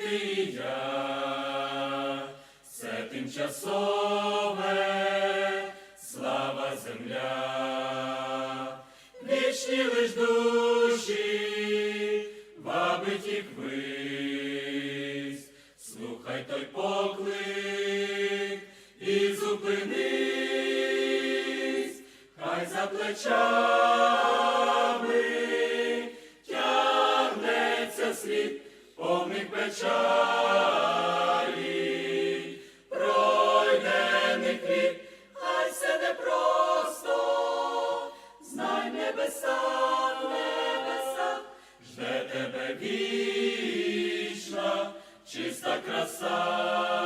ти і все тимчасове, слава земля, вічні лиш душі, бабить і квись, слухай той поклик і зупинись, хай за плеча. Хай все не просто, знай небеса, небеса, жде тебе вічна, чиста краса.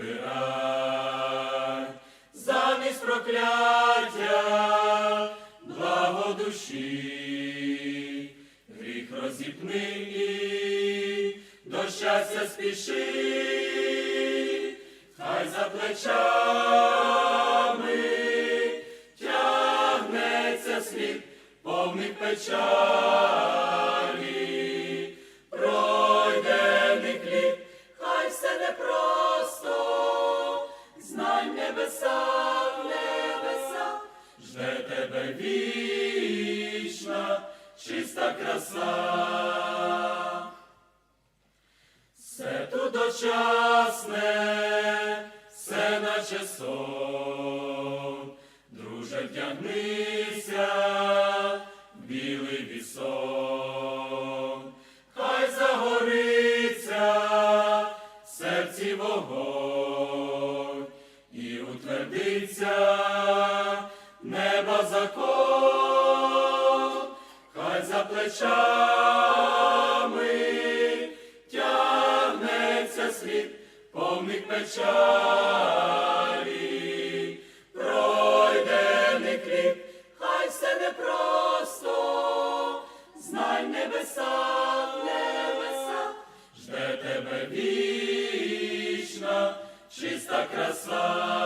Вибирай, замість прокляття, благо душі, гріх розіпни, і до щастя спіши, хай за плечами тягнеться слід повних печалі, знай в небеса, жде тебе вічна, чиста краса. Все тут дочасне, все наче сон, друже вдягнися, утвердиться неба закон, хай за плечами тягнеться слід повних печалі, пройдений хліб, хай все непросто, знай небеса, небеса, жде тебе вічна, чиста краса.